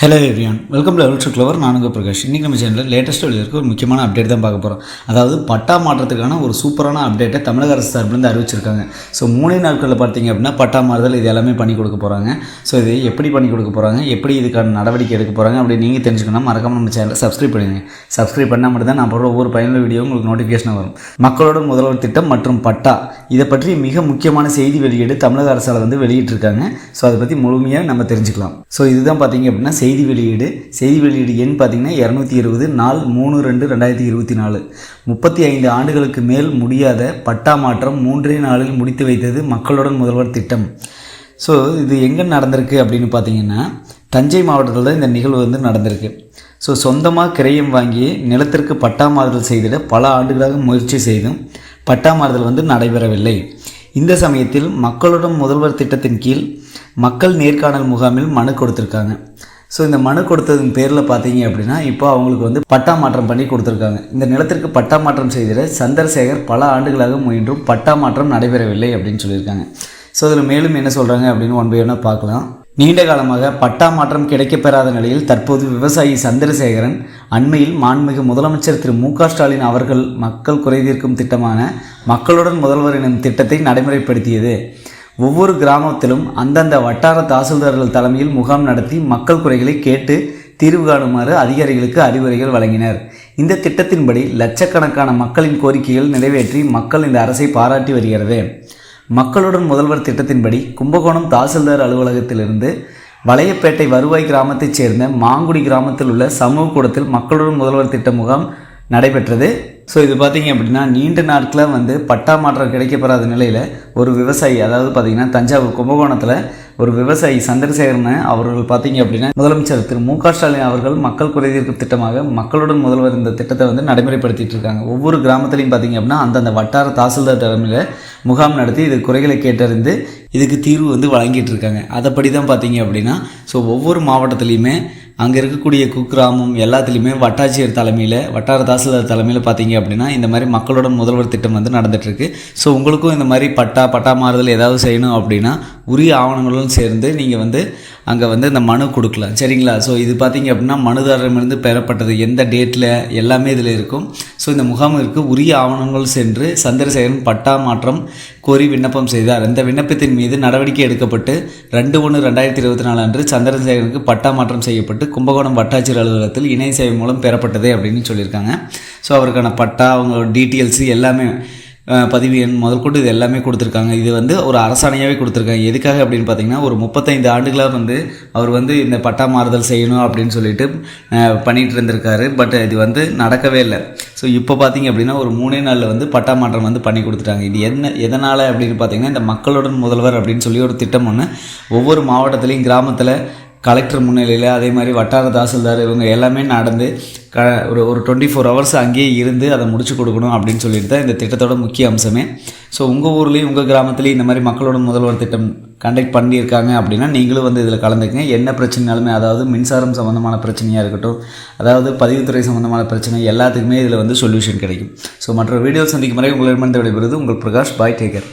Hello everyone welcome level to clever நானுங்க பிரகாஷ். இன்றைக்கி நம்ம சேனலில் லேட்டஸ்ட் இருக்க ஒரு முக்கியமான அப்டேட் தான் பார்க்க போகிறோம் அதாவது பட்டா மாற்றத்துக்கான ஒரு சூப்பரான அப்டேட்டை தமிழக அரசு சார்பிலேருந்து அறிவிச்சிருக்காங்க. ஸோ மூணே நாட்களில் பார்த்தீங்க அப்படின்னா பட்டா மாறுதல் இது எல்லாமே பண்ணி கொடுக்க போகிறாங்க ஸோ இது எப்படி பண்ணி கொடுக்க போகிறாங்க எப்படி இதுக்கான நடவடிக்கை எடுக்க போகிறாங்க அப்படி நீங்கள் தெரிஞ்சுக்கணும் மறக்காம நம்ம சேனலை சப்ஸ்கிரைப் பண்ணுங்க சப்ஸ்கிரைப் பண்ணால் மட்டும் தான் நான் போடுற ஒவ்வொரு பயனுள்ள வீடியோ உங்களுக்கு நோட்டிஃபிகேஷன் வரும். மக்களோட முதல்வர் திட்டம் மற்றும் பட்டா. இதை பற்றி மிக முக்கியமான செய்தி வெளியீடு தமிழக அரசால் வந்து வெளியிட்டிருக்காங்க. ஸோ அதை பற்றி முழுமையாக நம்ம தெரிஞ்சுக்கலாம். ஸோ இதுதான் பார்த்தீங்க அப்படின்னா செய்தி வெளியீடு. செய்தி வெளியீடு எண் பார்த்தீங்கன்னா இரநூத்தி இருபது நாள் மூணு ரெண்டு ரெண்டாயிரத்தி இருபத்தி நாலு. முப்பத்தி ஐந்து ஆண்டுகளுக்கு மேல் முடியாத பட்டா மாற்றம் மூன்றே நாளில் முடித்து வைத்தது மக்களுடன் முதல்வர் திட்டம். ஸோ இது எங்கே நடந்திருக்கு அப்படின்னு பார்த்தீங்கன்னா தஞ்சை மாவட்டத்தில் தான் இந்த நிகழ்வு வந்து நடந்திருக்கு. ஸோ சொந்தமாக கிரையம் வாங்கி நிலத்திற்கு பட்டா மாறுதல் செய்திட பல ஆண்டுகளாக முயற்சி செய்தும் பட்டா மாறுதல் வந்து நடைபெறவில்லை. இந்த சமயத்தில் மக்களுடன் முதல்வர் திட்டத்தின் கீழ் மக்கள் நேர்காணல் முகாமில் மனு கொடுத்துருக்காங்க. ஸோ இந்த மனு கொடுத்ததன் பேரில் பார்த்தீங்க அப்படின்னா இப்போ அவங்களுக்கு வந்து பட்டா மாற்றம் பண்ணி கொடுத்துருக்காங்க. இந்த நிலத்திற்கு பட்டா மாற்றம் செய்திட சந்திரசேகர் பல ஆண்டுகளாக முயன்றும் பட்டா மாற்றம் நடைபெறவில்லை அப்படின்னு சொல்லியிருக்காங்க. ஸோ இதில் மேலும் என்ன சொல்கிறாங்க அப்படின்னு ஒன் பை ஒன்னாக பார்க்கலாம். நீண்ட காலமாக பட்டா மாற்றம் கிடைக்கப்பெறாத நிலையில் தற்போது விவசாயி சந்திரசேகரன் அண்மையில் மாண்புமிகு முதலமைச்சர் திரு மு ஸ்டாலின் அவர்கள் மக்கள் குறைதீர்க்கும் திட்டமான மக்களுடன் முதல்வர் எனும் திட்டத்தை நடைமுறைப்படுத்தியது. ஒவ்வொரு கிராமத்திலும் அந்தந்த வட்டார தாசில்தார்கள் தலைமையில் முகாம் நடத்தி மக்கள் குறைகளை கேட்டு தீர்வு காணுமாறு அதிகாரிகளுக்கு அறிவுரைகள் வழங்கினர். இந்த திட்டத்தின்படி லட்சக்கணக்கான மக்களின் கோரிக்கைகள் நிறைவேற்றி மக்கள் இந்த அரசை பாராட்டி வருகிறது. மக்களுடன் முதல்வர் திட்டத்தின்படி கும்பகோணம் தாசில்தார் அலுவலகத்திலிருந்து வளையப்பேட்டை வருவாய் கிராமத்தைச் சேர்ந்த மாங்குடி கிராமத்தில் உள்ள சமூக கூடத்தில் மக்களுடன் முதல்வர் திட்ட முகாம் நடைபெற்றது. ஸோ இது பார்த்தீங்க அப்படின்னா நீண்ட நாட்களில் வந்து பட்டா மாற்றம் கிடைக்கப்பெறாத நிலையில் ஒரு விவசாயி அதாவது பார்த்திங்கன்னா தஞ்சாவூர் கும்பகோணத்தில் ஒரு விவசாயி சந்திரசேகரன் அவர்கள் பார்த்தீங்க அப்படின்னா முதலமைச்சர் திரு மு க ஸ்டாலின் அவர்கள் மக்கள் குறைதீர்ப்பு திட்டமாக மக்களுடன் முதல்வர் இந்த திட்டத்தை வந்து நடைமுறைப்படுத்திட்டு இருக்காங்க. ஒவ்வொரு கிராமத்துலையும் பார்த்தீங்க அப்படின்னா அந்தந்த வட்டார தாசில்தார் தலைமையில் முகாம் நடத்தி இது குறைகளை கேட்டறிந்து இதுக்கு தீர்வு வந்து வழங்கிட்டு இருக்காங்க. அதைப்படி தான் பார்த்தீங்க அப்படின்னா ஸோ ஒவ்வொரு மாவட்டத்துலேயுமே அங்கே இருக்கக்கூடிய குக்கிராமம் எல்லாத்துலேயுமே வட்டாட்சியர் தலைமையில் வட்டார தாசில்தார் தலைமையில் பார்த்தீங்க அப்படின்னா இந்த மாதிரி மக்களோட முதல்வர் திட்டம் வந்து நடந்துகிட்ருக்கு ஸோ உங்களுக்கும் இந்த மாதிரி பட்டா பட்டா மாறுதல் ஏதாவது செய்யணும் அப்படின்னா உரிய ஆவணங்களுடன் சேர்ந்து நீங்கள் வந்து அங்கே வந்து இந்த மனு கொடுக்கலாம். சரிங்களா? ஸோ இது பார்த்தீங்க அப்படின்னா மனுதாரமிருந்து பெறப்பட்டது. எந்த டேட்டில் எல்லாமே இதில் இருக்கும். ஸோ இந்த முகாமிற்கு உரிய ஆவணங்கள் சென்று சந்திரசேகரன் பட்டா மாற்றம் கோரி விண்ணப்பம் செய்தார். இந்த விண்ணப்பத்தின் மீது நடவடிக்கை எடுக்கப்பட்டு ரெண்டு ஒன்று ரெண்டாயிரத்தி இருபத்தி நாலு அன்று சந்திரசேகரனுக்கு பட்டா மாற்றம் செய்யப்பட்டு கும்பகோணம் வட்டாட்சியர் அலுவலகத்தில் இணைய சேவை மூலம் பெறப்பட்டது அப்படின்னு சொல்லியிருக்காங்க. ஸோ அவருக்கான பட்டா அவங்க டீட்டெயில்ஸு எல்லாமே பதிவு எண் முதற்கொண்டு இது எல்லாமே கொடுத்துருக்காங்க. இது வந்து ஒரு அரசாணையாகவே கொடுத்துருக்காங்க. எதுக்காக அப்படின்னு பார்த்தீங்கன்னா ஒரு முப்பத்தைந்து ஆண்டுகளாக வந்து அவர் வந்து இந்த பட்டா மாறுதல் செய்யணும் அப்படின்னு சொல்லிட்டு பண்ணிகிட்டு இருந்திருக்காரு. பட் இது வந்து நடக்கவே இல்லை. ஸோ இப்போ பார்த்தீங்க அப்படின்னா ஒரு மூணே நாளில் வந்து பட்டா மாற்றம் வந்து பண்ணி கொடுத்துட்டாங்க. இது என்ன எதனால் அப்படின்னு பார்த்தீங்கன்னா இந்த மக்களுடன் முதல்வர் அப்படின்னு சொல்லி ஒரு திட்டம் ஒன்று ஒவ்வொரு மாவட்டத்துலேயும் கிராமத்தில் கலெக்டர் முன்னிலையில் அதே மாதிரி வட்டார தாசில்தார் இவங்க எல்லாமே நடந்து க ஒரு ஒரு டுவெண்ட்டி ஃபோர் ஹவர்ஸ் அங்கேயே இருந்து அதை முடிச்சு கொடுக்கணும் அப்படின்னு சொல்லிட்டு தான் இந்த திட்டத்தோட முக்கிய அம்சமே. ஸோ உங்கள் ஊர்லேயும் உங்கள் கிராமத்துலேயும் இந்த மாதிரி மக்களோட முதல்வர் திட்டம் கண்டக்ட் பண்ணியிருக்காங்க அப்படின்னா நீங்களும் வந்து இதில் கலந்துக்கங்க. என்ன பிரச்சனைனாலுமே அதாவது மின்சாரம் சம்மந்தமான பிரச்சனையாக இருக்கட்டும் அதாவது பதிவுத்துறை சம்மந்தமான பிரச்சனை எல்லாத்துக்குமே இதில் வந்து சொல்யூஷன் கிடைக்கும். ஸோ மற்ற வீடியோ சந்திக்கும் வரை உங்களிடமிருந்து விடைபெறுவது உங்கள் பிரகாஷ் பாய் டேக்கர்